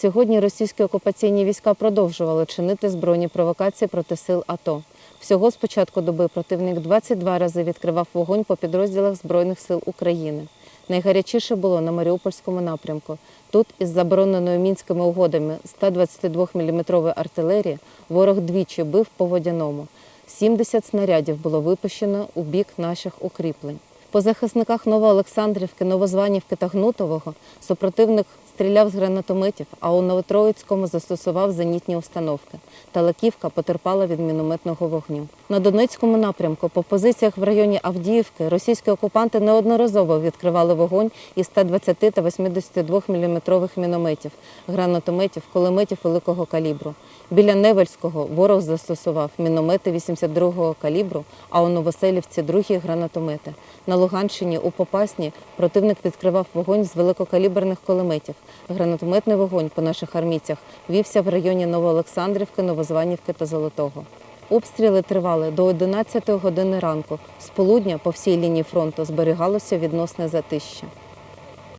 Сьогодні російські окупаційні війська продовжували чинити збройні провокації проти сил АТО. Всього з початку доби противник 22 рази відкривав вогонь по підрозділах Збройних сил України. Найгарячіше було на Маріупольському напрямку. Тут із забороненою мінськими угодами 122-мм артилерії ворог двічі бив по водяному. 70 снарядів було випущено у бік наших укріплень. По захисниках Новоолександрівки, Новозванівки та Гнутового супротивник стріляв з гранатометів, а у Новотроїцькому застосував зенітні установки. Талаківка потерпала від мінометного вогню. На Донецькому напрямку по позиціях в районі Авдіївки російські окупанти неодноразово відкривали вогонь із 120 та 82 мм мінометів, гранатометів, кулеметів великого калібру. Біля Невельського ворог застосував міномети 82-го калібру, а у Новоселівці другі гранатомети. На Луганщині у Попасні противник відкривав вогонь з великокаліберних кулеметів. Гранатометний вогонь по наших армійцях вівся в районі Новоолександрівки, Новозванівки та Золотого. Обстріли тривали до 11 години ранку. З полудня по всій лінії фронту зберігалося відносне затища.